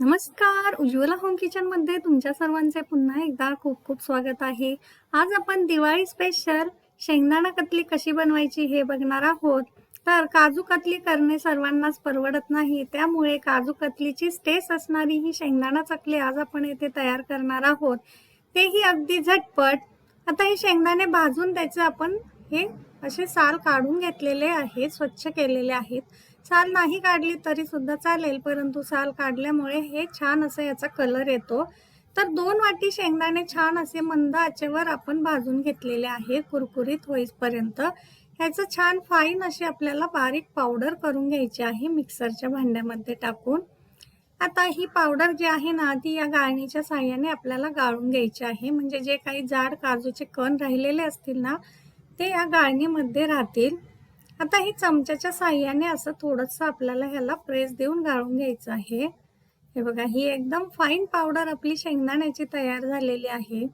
नमस्कार. उज्ज्वला होम किचनमध्ये तुमच्या सर्वांचे पुन्हा एकदा खूप खूप स्वागत आहे. आज आपण दिवाळी स्पेशल शेंगदाणा कतली कशी बनवायची हे बघणार आहोत. तर काजू कतली करणे सर्वांनाच परवडत नाही. त्यामुळे काजू कतलीची स्टेस असणारी ही शेंगदाणा चकली आज आपण येथे तयार करणार आहोत. तेही अगदी झटपट. आता हे शेंगदाणे भाजून त्याचे आपण हे असे साल काढून घेतलेले आहेत स्वच्छ केलेले आहेत. साल नाही काढली तरी सुद्धा चालेल परंतु साल काढल्यामुळे हे छान असं याचा कलर येतो. तर दोन वाटी शेंगदाणे छान असे मंद आचेवर आपण भाजून घेतलेले आहे कुरकुरीत होईपर्यंत. ह्याचं छान फाईन अशी आपल्याला बारीक पावडर करून घ्यायची आहे मिक्सरच्या भांड्यामध्ये टाकून. आता ही पावडर जी आहे ना ती या गाळणीच्या साह्याने आपल्याला गाळून घ्यायची आहे. म्हणजे जे काही जाड काजूचे कण राहिलेले असतील ना ते या गाळणीमध्ये राहतील. आता ही चमच्याच्या साह्याने असं थोडंसं आपल्याला ह्याला प्रेस देऊन गाळून घ्यायचं आहे. हे बघा ही एकदम फाईन पावडर आपली शेंगदाण्याची तयार झालेली आहे.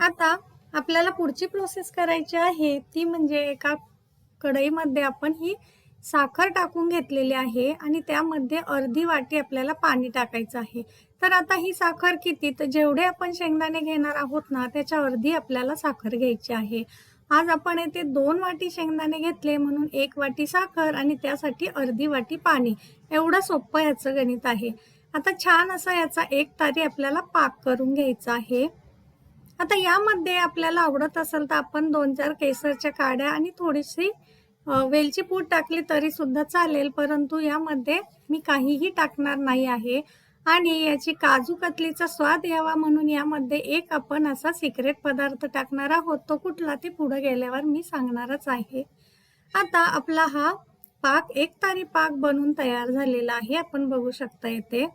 आता आपल्याला पुढची प्रोसेस करायची आहे. ती म्हणजे एका कढईमध्ये आपण ही साखर टाकून घेतलेली आहे आणि त्यामध्ये अर्धी वाटी आपल्याला पाणी टाकायचं आहे. तर आता ही साखर किती? तर जेवढे आपण शेंगदाणे घेणार आहोत ना त्याच्या अर्धी आपल्याला साखर घ्यायची आहे. आज आपण येथे दोन वाटी शेंगदाणे घेतले म्हणून एक वाटी साखर आणि त्यासाठी अर्धी वाटी पाणी. एवढं सोपं याचं गणित आहे. आता छान असा याचा एक तारी आपल्याला पाक करून घ्यायचा आहे. आता यामध्ये आपल्याला आवडत असेल तर आपण दोन चार केसरच्या काड्या आणि थोडीशी वेलची पूड टाकली तरी सुद्धा चालेल. परंतु यामध्ये मी काहीही टाकणार नाही आहे. आणि याची काजू कतलीचा स्वाद यावा म्हणून यामध्ये एक आपण असा सिक्रेट पदार्थ टाकणार आहोत. तो कुठला ते पुढे गेल्यावर मी सांगणारच आहे. आता आपला हा पाक एक तारी पाक बनून तयार झालेला आहे. आपण बघू शकता येते.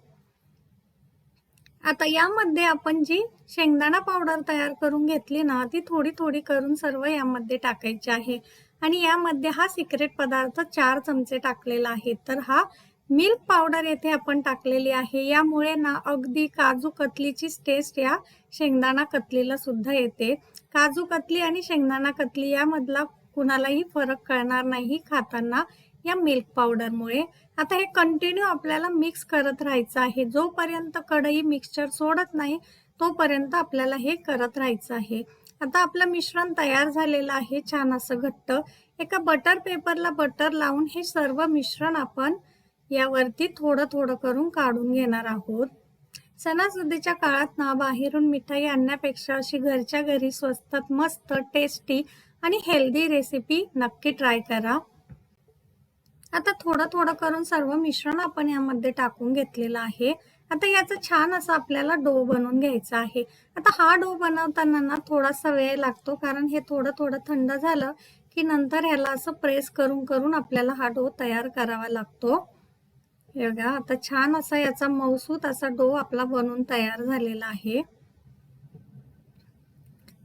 आता यामध्ये आपण जी शेंगदाणा पावडर तयार करून घेतली ना ती थोडी थोडी करून सर्व यामध्ये टाकायची आहे. आणि यामध्ये हा सिक्रेट पदार्थ चार चमचे टाकलेला आहे. तर हा मिल्क पावडर येथे आपण टाकलेली आहे. यामुळे ना अगदी काजू कतलीचीच टेस्ट या शेंगदाणा कतलीला सुद्धा येते. काजू कतली आणि शेंगदाणा कतली यामधला कुणालाही फरक कळणार नाही खाताना या मिल्क पावडरमुळे. आता हे कंटिन्यू आपल्याला मिक्स करत राहायचं आहे. जोपर्यंत कढई मिक्सचर सोडत नाही तोपर्यंत आपल्याला हे करत राहायचं आहे. आता आपलं मिश्रण तयार झालेलं आहे. छान असं घट्ट. एका बटर पेपरला बटर लावून हे सर्व मिश्रण आपण यावरती थोडं थोडं करून काढून घेणार आहोत. सणासुदीच्या काळात ना बाहेरून मिठाई आणण्यापेक्षा अशी घरच्या घरी स्वस्तात मस्त टेस्टी आणि हेल्दी रेसिपी नक्की ट्राय करा. आता थोडं थोडं करून सर्व मिश्रण आपण यामध्ये टाकून घेतलेलं आहे. आता याचा छान असा आपल्याला डो बनवून घ्यायचा आहे. आता हा डो बनवताना ना थोडासा वेळ लागतो कारण हे थोडं थोडं थंड झालं की नंतर ह्याला असं प्रेस करून करून आपल्याला हा डो तयार करावा लागतो. हे बघा आता छान असा याचा मौसूत असा डो आपला बनवून तयार झालेला आहे.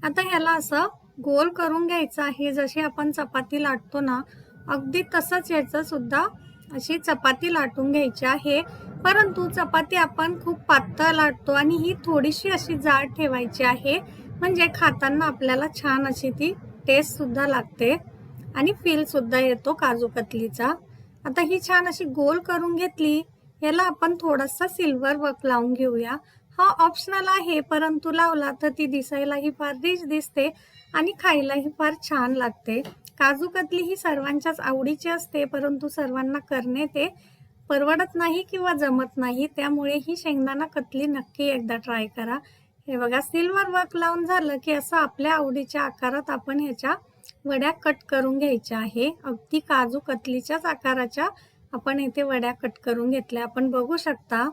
आता ह्याला असं गोल करून घ्यायचं आहे. जशी आपण चपाती लाटतो ना अगदी तसंच याचं सुद्धा अशी चपाती लाटून घ्यायची आहे. परंतु चपाती आपण खूप पातळ लाटतो आणि ही थोडीशी अशी जाड ठेवायची आहे. म्हणजे खाताना आपल्याला छान अशी ती टेस्ट सुद्धा लागते आणि फील सुद्धा येतो काजू कतलीचा आता ही छान अशी गोल करून घेतली याला आपण थोडासा सिल्वर वर्क लावून घेऊया. हा ऑप्शनल आहे परंतु लावला तर ती दिसायलाही फार रिच दिसते आणि खायलाही फार छान लागते. काजू कतली ही सर्वांच्याच आवडीची असते परंतु सर्वांना करणे ते परवडत नाही किंवा जमत नाही त्यामुळे ही शेंगदाणा कतली नक्की एकदा ट्राय करा. हे बघा सिल्वर वर्क लावून झालं की असं आपल्या आवडीच्या आकारात आपण ह्याच्या वड्या कट करून घ्यायच्या आहे. अगदी काजू कतलीच्याच आकाराच्या आपण इथे वड्या कट करून घेतल्या. आपण बघू शकता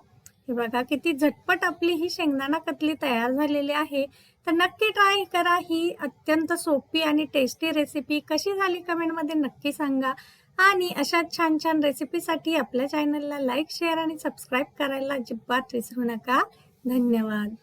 हे बघा किती झटपट आपली ही शेंगदाणा कतली तयार झालेली आहे. तर नक्की ट्राय करा. ही अत्यंत सोपी आणि टेस्टी रेसिपी कशी झाली कमेंटमध्ये नक्की सांगा. आणि अशा छान छान रेसिपीसाठी आपल्या चॅनलला लाईक शेअर आणि सबस्क्राईब करायला अजिबात विसरू नका. धन्यवाद.